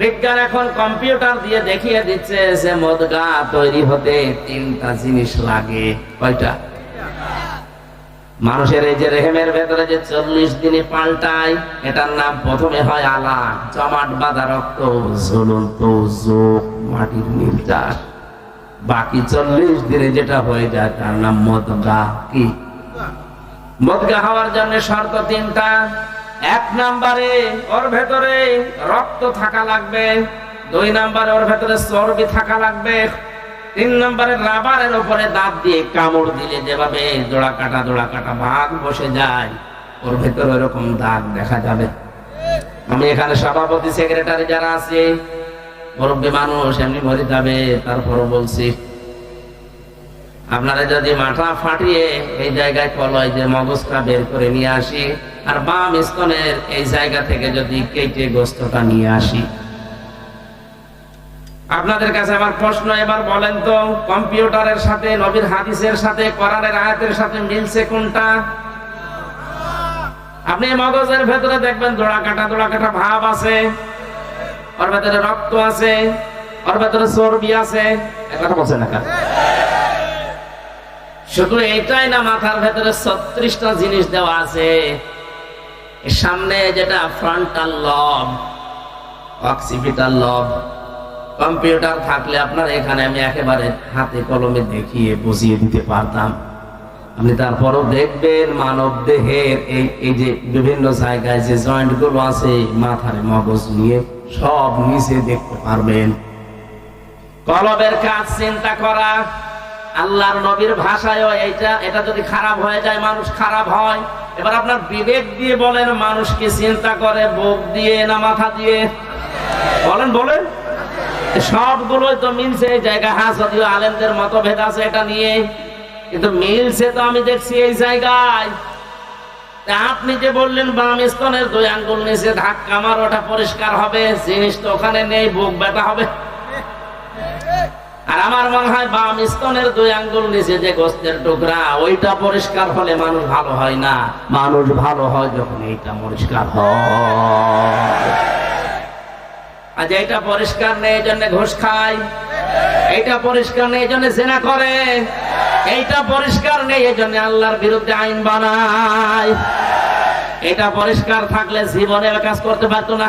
বিজ্ঞান এখন কম্পিউটার দিয়ে দেখিয়ে দিচ্ছে যে মদগা তৈরি হতে তিনটা জিনিস লাগে। কয়টা? মানুষের এই যে রেহেমের ভেতরে যে চল্লিশ দিনে পাল্টায়, এটার নাম প্রথমে হয় আলা জমাট বাঁধা রক্ত ঝুলন্ত মাটির নীলটা বাকি চল্লিশ দিনে যেটা হয়ে যায়, তার নাম মদগা কি? মদগা হওয়ার জন্য শর্ত তিনটা। এক নাম্বারে ওর ভেতরে রক্ত থাকা লাগবে, দুই নাম্বারে ওর ভেতরে চর্বি থাকা লাগবে, তিন নম্বরে রাবারের উপরে দাঁত দিয়ে কামড় দিলে যেভাবে জোড়া কাটা জোড়া কাটা ভাগ বসে যায়, ওর ভেতরে এরকম দাগ দেখা যাবে। আমি এখানে সভাপতি, সেক্রেটারি যারা আছে, মুরব্বী মানুষ এমনি মরে যাবে, তারপরও বলছি, আপনারা যদি মাথা ফাটিয়ে এই জায়গায় কলয় যে মগজটা বের করে নিয়ে আসি আর বাম স্তনের এই জায়গা থেকে যদি কেটে গোস্তটা নিয়ে আসি। আপনাদের কাছে আমার প্রশ্ন, এবার বলেন তো, কম্পিউটারের সাথে, নবীর হাদিসের সাথে, কোরআনের আয়াতের সাথে মিলছে কোনটা? আপনি মগজের ভেতরে দেখবেন দোড়া কাটা দোড়া কাটা ভাব আছে, ওর ভেতরে রক্ত আছে, ওর ভেতরে চর্বি আছে। কথা বলছেন না শুধু এইটাই না, মাথার ভেতরে ছত্রিশটা জিনিস দেওয়া আছে। সামনে যেটা ফ্রন্টাল লব অক্সিপিটাল লব কম্পিউটার থাকলে আপনার এখানে আমি একেবারে হাতে কলমে দেখিয়ে বুঝিয়ে দিতে পারতাম। আপনি তারপরও দেখবেন মানব দেহের এই এই যে বিভিন্ন জায়গায় যে জয়েন্টগুলো আছে, মাথার মগজ নিয়ে সব নিচে দেখতে পারবেন। কলবের কাজ চিন্তা করা, আল্লাহর নবীর ভাষায়ও এইটা, এটা যদি খারাপ হয়ে যায়, মানুষ খারাপ হয়। এবার আপনার বিবেক দিয়ে বলেন, মানুষকে চিন্তা করে, বুক দিয়ে না মাথা দিয়ে। বলেন বলেন। সবগুলোই তো মিলছে এই জায়গা হ্যাঁ যদিও আলেমদের মতভেদ আছে এটা নিয়ে, কিন্তু মিলছে তো আমি দেখছি এই জায়গায়। আপনি যে বললেন, বাম স্তনের দুই আঙ্গুল নিচে ধাক্কা মার, ওটা পরিষ্কার হবে, জিনিস তো ওখানে নেই, বুক ব্যথা হবে। আর আমার মনে হয় বাম স্তনের দুই আঙ্গুল নিচে যে গোস্তের টুকরা, ওইটা পরিষ্কার হলে মানুষ ভালো হয় না। মানুষ ভালো হয় যখন এইটা পরিষ্কার হয়। আজ এইটা পরিষ্কার নেই, এই জন্য ঘুষ খায়। এইটা পরিষ্কার নেই, এই জন্য জেনা করে। এইটা পরিষ্কার নেই, এই জন্য আল্লাহর বিরুদ্ধে আইন বানায়। এটা পরিষ্কার থাকলে জীবনে কাজ করতে পারতো না।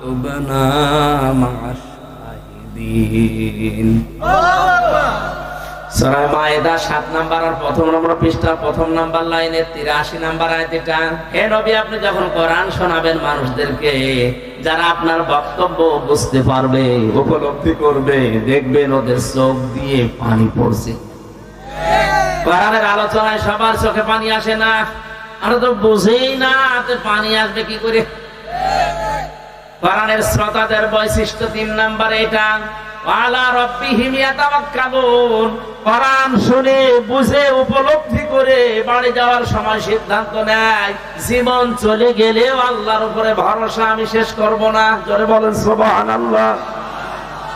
فاكتبنا مع الشاهدين সরাই মায়েদা সাত নাম্বার আর প্রথম নম্বর পৃষ্ঠা প্রথম নাম্বার লাইনের তিরাশি নাম্বার আয়তিটা হে নবী আপনি যখন কোরআন শোনাবেন মানুষদেরকে যারা আপনার বক্তব্য বুঝতে পারবে উপলব্ধি করবে দেখবেন ওদের চোখ দিয়ে পানি পড়ছে কোরআনের আলোচনায় সবার চোখে পানি আসে না আমরা তো বুঝেই না তো পানি আসবে কি করে কোরআনের শ্রোতাদের বৈশিষ্ট্য তিন নাম্বার এটা। আলা রব্বিহিম ইয়াতাওয়াক্কালুন। কোরআন শুনে, বুঝে, উপলব্ধি করে বাড়ি যাওয়ার সময় সিদ্ধান্ত নেয়। জীবন চলে গেলেও আল্লাহর উপরে ভরসা আমি শেষ করব না। জোরে বলেন, সুবহানাল্লাহ।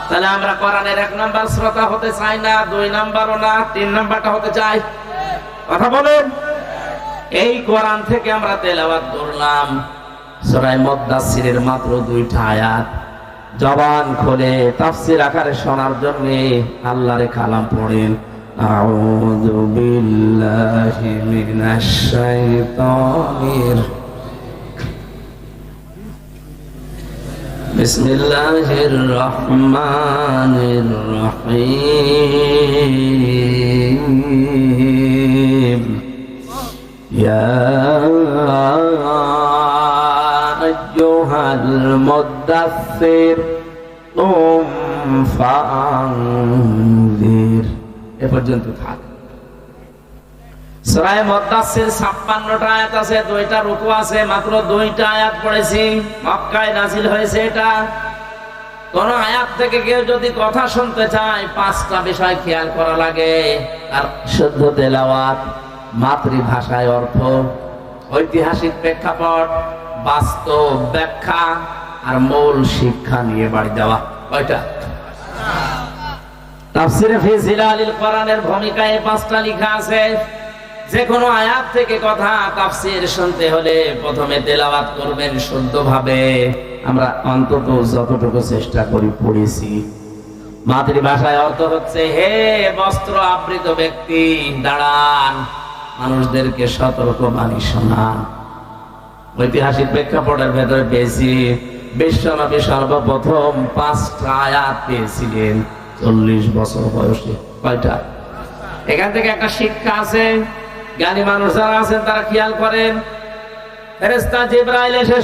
তাহলে আমরা কোরআনের এক নাম্বার শ্রোতা হতে চাই না, দুই নাম্বারও না, তিন নাম্বারটা হতে চাই। কথা বলেন? এই কোরআন থেকে আমরা তেলাওয়াত করলাম। সূরা মুদাসসিরের মাত্র দুইটা আয়াত। জবান খোলে তাফসির আকারে শোনার জন্য আল্লাহর কালাম পড়েন। আউযু বিল্লাহি মিনাশ শাইতানির বিসমিল্লাহির রহমানির রহিম। ইয়া আইয়ুহাল মুদাসসির তুম ফাআনজির এ পর্যন্ত থাক। সূরা মুদাসসির আয়াত আছে, দুইটা রুকু আছে, মাত্র দুইটা আয়াত পড়েছি। মক্কায় হয়েছে এটা। কোন আয়াত থেকে কেউ যদি কথা শুনতে চায়, পাঁচটা বিষয় খেয়াল করা লাগে। আর শুদ্ধ তেলাওয়াত মাতৃভাষায় অর্থ। ঐতিহাসিক প্রেক্ষাপট বাস্তব ব্যাখ্যা আর মূল শিক্ষা নিয়ে বাড়ি দেওয়া শুদ্ধভাবে। আমরা অন্তত যতটুকু চেষ্টা করি, পড়েছি। মাতৃভাষায় অর্থ হচ্ছে, হে বস্ত্র আবৃত ব্যক্তি, দাঁড়ান। মানুষদেরকে সতর্ক বাণী শোনান। ঐতিহাসিক প্রেক্ষাপটের ভেতরে পেয়েছি, বিশ্বনবী সর্বপ্রথম পাঁচটা আয়াত পেয়েছিলেন, চল্লিশ বছর বয়সে। কয়টা? এখান থেকে একটা শিক্ষা আছে, জ্ঞানী মানুষ যারা আছেন তারা খেয়াল করেন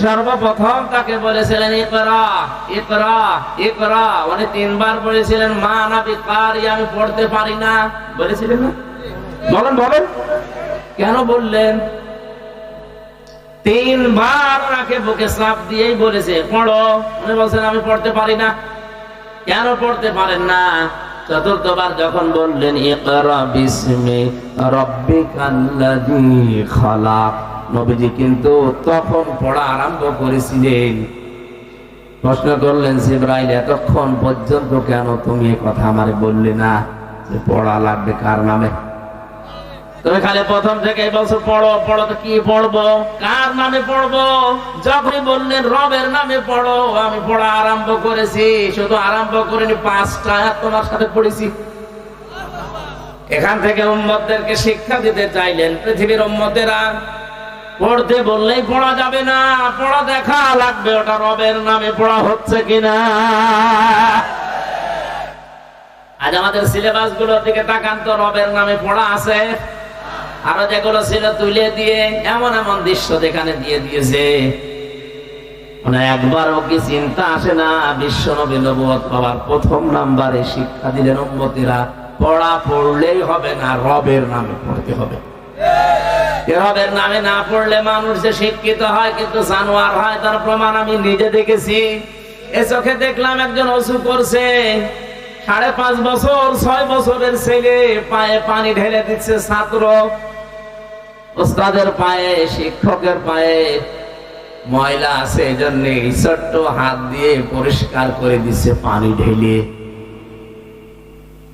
সর্বপ্রথম তাকে বলেছিলেন তিনবার বলেছিলেন, মা আমি পড়তে পারি না। বলেছিলেন বলেন বলেন। কেন বললেন? তিনবার ওনাকে বুকে চাপ দিয়েই বলেছে, পড়ো। উনি বলছেন, আমি পড়তে পারি না। কেন পড়তে পারেন না? চতুর্থবার যখন বললেন নবীজি কিন্তু তখন পড়া আরম্ভ করেছিলেন। প্রশ্ন করলেন, জিব্রাইল, এতক্ষণ পর্যন্ত কেন তুমি কথা আমারে বললে না? যে পড়া লাগবে কার নামে? তুমি খালি প্রথম থেকে বলছো পড়ো পড়ো তো কি পড়ব? কার নামে পড়ব? যখনই বললেন রবের নামে পড়ো, আমি পড়া আরম্ভ করেছি, শুধু আরম্ভ করিনি, পাঁচটা তোমার সাথে পড়েছি। এখান থেকে উম্মতদেরকে শিক্ষা দিতে চাইলেন পৃথিবীর উম্মতেরা। পড়তে বললেই পড়া যাবে না, পড়া দেখা লাগবে, ওটা রবের নামে পড়া হচ্ছে কিনা। আজ আমাদের সিলেবাসগুলোর দিকে তাকান তো, রবের নামে পড়া আছে। আরও যেগুলো ছিল তুলে দিয়ে, এমন এমন দৃশ্য যেখানে দিয়ে দিয়েছে। মানে একবারও কি চিন্তা আসে না, বিশ্ব নবী নবুয়ত পাওয়ার প্রথম নাম্বারে শিক্ষা দিলেন উম্মতিরা, পড়া পড়লেই হবে না, রবের নামে পড়তে হবে। রবের নামে না পড়লে মানুষ যে শিক্ষিত হয়, কিন্তু জানোয়ার হয়, তার প্রমাণ আমি নিজে দেখেছি। এ চোখে দেখলাম একজন অসু করছে, সাড়ে পাঁচ বছর, ছয় বছরের ছেলে, পায়ে পানি ঢেলে দিচ্ছে ছাত্র। ওস্তাদের পায়ে, শিক্ষকের পায়ে ময়লা আছে এই জন্য ছোট্ট হাত দিয়ে পরিষ্কার করে দিচ্ছে পানি ঢেলে।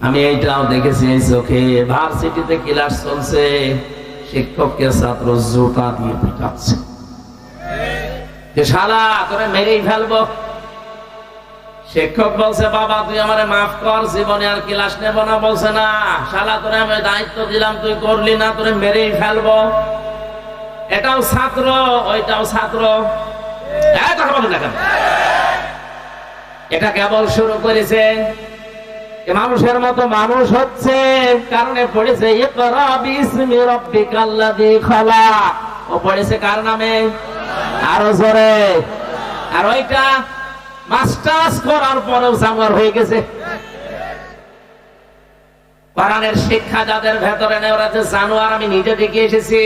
আমি এইটাও দেখেছি এই চোখে। ভার্সিটিতে ক্লাস চলছে, শিক্ষককে ছাত্র জুতা দিয়ে পিটাচ্ছে। শালা, তোরে মেরেই ফেলব। শিক্ষক বলছে, বাবা, তুই আমারে মাফ কর, জীবনে আর ক্লাস নেব না, বলছে, না, শালা, তোরে আমি দায়িত্ব দিলাম, তুই করলি না, তোরে মেরেই ফেলব। এটাও ছাত্র, ওইটাও ছাত্র? এটা কেবল শুরু করেছে মানুষের মতো মানুষ হচ্ছে, কারণে পড়েছে ও পড়েছে কার নামে? আরও জোরে। আর ওইটা মাস্টার্স করার পরেও জানোয়ার হয়ে গেছে। কোরআনের শিক্ষা যাদের ভেতরে নেই, ওরা যে জানোয়ার, আমি নিজে দেখে এসেছি।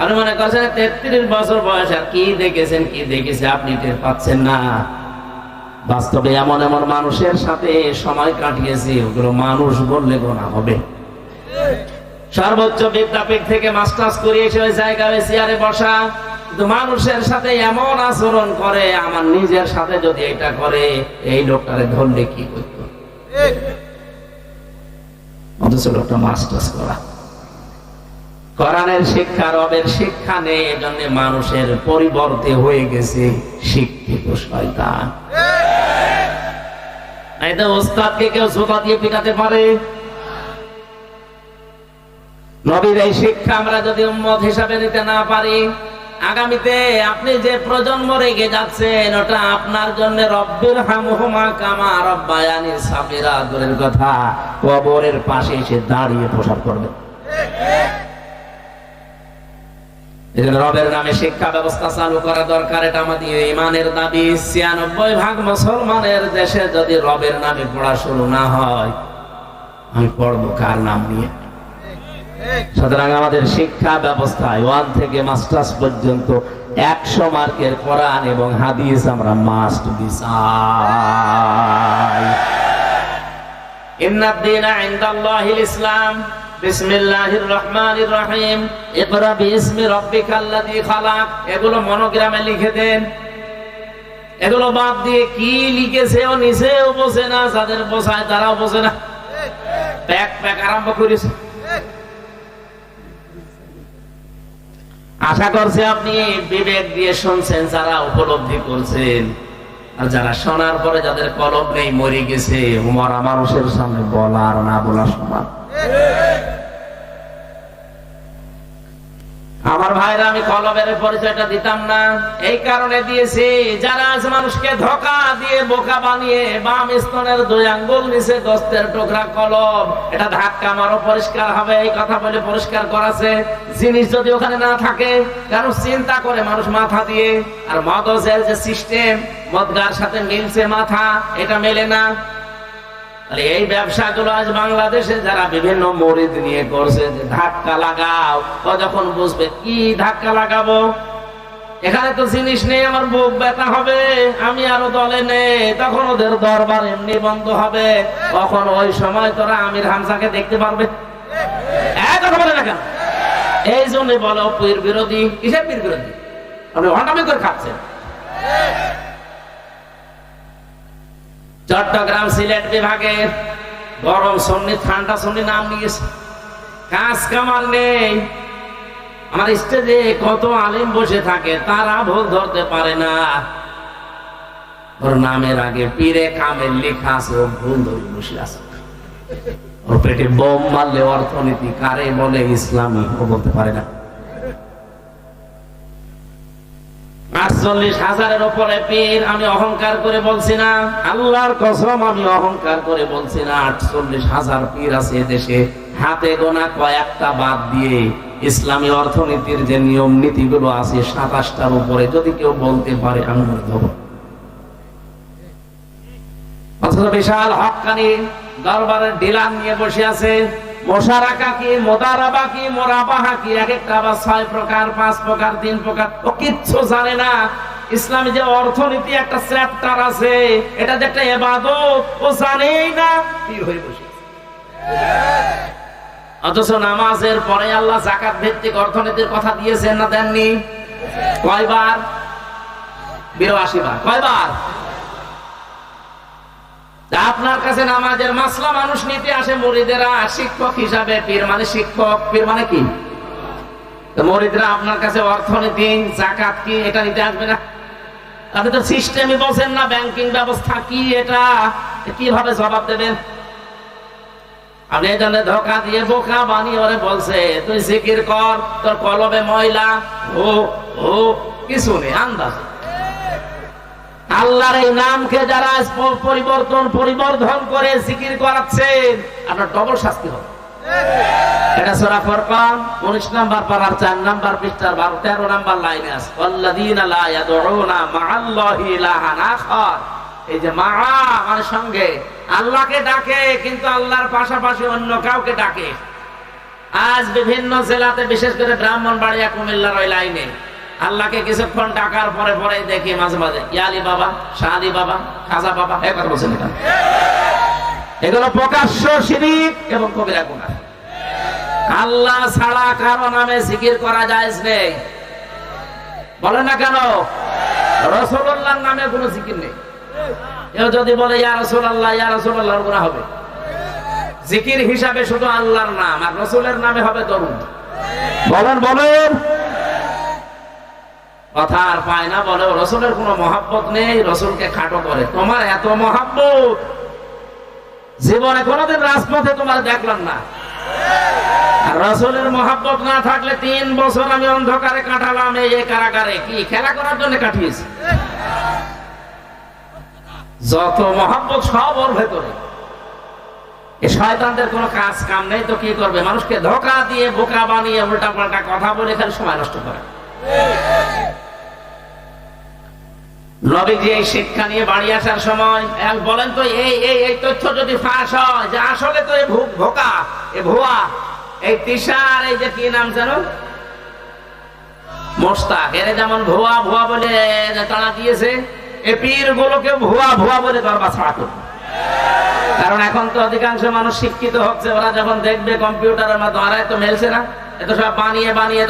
আপনি মনে করছেন তেত্রিশ বছর বয়স আর কি দেখেছেন, কি দেখেছে আপনি টের পাচ্ছেন না। বাস্তবে এমন এমন মানুষের সাথে সময় কাটিয়েছি, ওগুলো মানুষ বললে গোনা হবে। সর্বোচ্চ বিদ্যাপীঠ থেকে মাস্টার্স করিয়েছে ওই জায়গায় চেয়ারে বসা। মানুষের সাথে এমন আচরণ করে আমার নিজের সাথে যদি এটা করে এই লোকটারে ধরলে কি করত? অথচ লোকটা করা। কোরআনের শিক্ষা রবের শিক্ষা নেই এজন্য মানুষের পরিবর্তে হয়ে গেছে শিক্ষিত শয়তান। ওস্তাদকে কেউ জোতা দিয়ে পিটাতে পারে? নবীর এই শিক্ষা আমরা যদি উম্মত হিসাবে নিতে না পারি আগামীতে আপনি যে প্রজন্ম রেগে যাচ্ছেন, ওটা আপনার জন্য রব্বের হামহুমা কামা রব্বায়ানি সাবিরা দূরের কথা, কবরের পাশে এসে দাঁড়িয়ে প্রসার করবে। রবের নামে শিক্ষা ব্যবস্থা চালু করা দরকার, এটা আমাদের ইমানের দাবি। ছিয়ানব্বই ভাগ মুসলমানের দেশে যদি রবের নামে পড়া শুরু না হয়, আমি পড়ব কার নাম নিয়ে? সুতরাং আমাদের শিক্ষা ব্যবস্থায় ওয়ান থেকে মাস্টার্স পর্যন্ত একশো মার্কের কোরআন এবং হাদিস আমরা মাস্ট খালাক। এগুলো মনোগ্রামে লিখে দেন। এগুলো দিয়ে কি লিখেছে ও না না। প্যাক প্যাক, আরম্ভ করেছে আশা করছে আপনি বিবেক দিয়ে শুনছেন, যারা উপলব্ধি করছেন। আর যারা শোনার পরে যাদের কলব নেই, মরে গেছে মরা মানুষের সামনে বলার না বলা সমান। আমার ভাইরা, আমি কলবের পরিচয়টা দিতাম না। এই কারণে দিয়েছি, যারা আজ মানুষকে ধোকা দিয়ে বোকা বানিয়ে বাম স্তনের দুই আঙ্গুল, নিচে দস্তের টুকরা কলম, এটা ধাক্কা মারো, পরিষ্কার হবে, এই কথা বলে পরিষ্কার করাছে। জিনিস যদি ওখানে না থাকে, কারণ চিন্তা করে মানুষ মাথা দিয়ে। আর মগজের যে সিস্টেম মদগার সাথে মিলছে মাথা, এটা মেলে না। তাহলে এই ব্যবসাগুলো আজ বাংলাদেশে যারা বিভিন্ন মরিদ নিয়ে করছে, যে ধাক্কা লাগাও, ও যখন বুঝবে, কি ধাক্কা লাগাবো? এখানে তো জিনিস নেই, আমার বুক ব্যথা হবে, আমি আরও দলে নেই, তখন ওদের দরবার এমনি বন্ধ হবে। তখন ওই সময় তোরা আমির হামসাকে দেখতে পারবে। এই জন্য বলো পীর বিরোধী। কিসের পীর বিরোধী? আপনি হটামি করে খাচ্ছেন। চট্টগ্রাম সিলেট বিভাগে গরম সন্নি, ঠান্ডা সন্নি নাম নিয়েছে। কাজ কামার নেই। আমার স্টেজে কত আলিম বসে থাকে, তারা ভুল ধরতে পারে না। ওর নামের আগে পীরে কামের লেখা আছে, ও ভুল ধরে বসে আছে। ওর পেটে বোম মারলে অর্থনীতি, কারে বলে ইসলামী, ও বলতে পারে না। আটচল্লিশ হাজারের উপরে পীর, আমি অহংকার করে বলছি না। আল্লাহর কসম, আমি অহংকার করে বলছি না। আটচল্লিশ হাজার পীর আছে দেশে। হাতে গোনা কয়েকটা বাদ দিয়ে ইসলামী অর্থনীতির যে নিয়ম নীতিগুলো আছে সাতাশটার উপরে, যদি কেউ বলতে পারে, আমি দেবো। অথচ বিশাল হকানি দরবারের ডিলার নিয়ে বসে আছে। কি কি কি? এক একটা ছয় প্রকার, পাঁচ প্রকার, তিন প্রকার। ও কিচ্ছু জানে না। ইসলামী যে অর্থনীতি একটা আছে, এটা যে একটা ও জানেই না। পীর হয়ে বসে অথচ নামাজের পরে আল্লাহ জাকাত ভিত্তিক অর্থনীতির কথা দিয়েছেন না দেননি? কয়বার? বিরাশি বার। কয়বার? আপনার কাছে নামাজের মাসলা মানুষ নিতে আসে, মরিদেরা শিক্ষক হিসাবে, পীর মানে শিক্ষক, পীর মানে কি? মরিদরা আপনার কাছে অর্থনীতি, জাকাত কি, এটা নিতে আসবে না। আপনি তো সিস্টেমই বলছেন না ব্যাংকিং ব্যবস্থা কি এটা কীভাবে জবাব দেবেন? আপনি এখানে ধোকা দিয়ে বোকা বানিয়ে ওরে বলছে, তুই জিকির কর, তোর কলবে ময়লা, ও ও, কিছু নেই, আন্দাজ। আল্লাহর এই নামকে যারা পরিবর্তন, পরিবর্ধন করে জিকির করাচ্ছেন, আপনার ডবল শাস্তি হবে। এটা সূরা ফুরকান 19 নাম্বার পারার 4 নাম্বার পৃষ্ঠার 12 13 নাম্বার লাইনে আছে। ওয়াল্লাযীনা লা ইয়াদউনা মা'আল্লাহি ইলাহান আখার। এই যে সঙ্গে, আল্লাহকে ডাকে, কিন্তু আল্লাহর পাশাপাশি অন্য কাউকে ডাকে। আজ বিভিন্ন জেলাতে, বিশেষ করে ব্রাহ্মণ বাড়িয়া কুমিল্লার ওই লাইনে আল্লাহকে কিছুক্ষণ ডাকার পরে পরে দেখি মাঝে মাঝে, ইয়ালি বাবা শাহাদি বাবা, খাজা বাবা একবার বলছেন এখানে এগুলো প্রকাশ্য শিরিক এবং কবিরা গুনাহ। আল্লাহ ছাড়া কারও নামে জিকির করা যায় নেই। বলে না কেন? রসুল্লাহর নামে কোনো জিকির নেই। কেউ যদি বলে, ইয়া রসুল্লাহ ইয়া রসুল্লাহর গুণা হবে। জিকির হিসাবে শুধু আল্লাহর নাম, আর রসুলের নামে হবে তরুণ বলেন বলেন। কথা আর পায় না বলে রসুলের কোনো মহাব্বত নেই, রসুলকে খাটো করে। তোমার এত মহাব্বত, জীবনে কোনোদিন রাজপথে তোমার দেখলাম না। রসুলের মহাব্বত না থাকলে তিন বছর আমি অন্ধকারে কাটালাম, এই কারাগারে। কি, খেলা করার জন্য কাটিয়েছি? যত মহাব্বত সব ওর ভেতরে। এ শয়তানদের কোনো কাজ কাম নেই তো কি করবে? মানুষকে ধোকা দিয়ে বোকা বানিয়ে উল্টা পাল্টা কথা বলে খালি সময় নষ্ট করে। নবীজি এই শিক্ষা নিয়ে বাড়ি আসার সময় বলেন তো, এই এই এই তথ্য যদি ফাঁস হয়, যে আসলে তো এই ভোকা, এ ভুয়া, এই তিসার এই যে কি নাম জানো যেমন ভুয়া ভুয়া বলে তারা দিয়েছে, এ পীর গুলোকে ভুয়া ভুয়া বলে দরবা ছাড়া করবে। কারণ এখন তো অধিকাংশ মানুষ শিক্ষিত হচ্ছে, ওরা যখন দেখবে কম্পিউটারের মাধ্যমে তো মেলছে না এত সব বানিয়ে বানিয়ে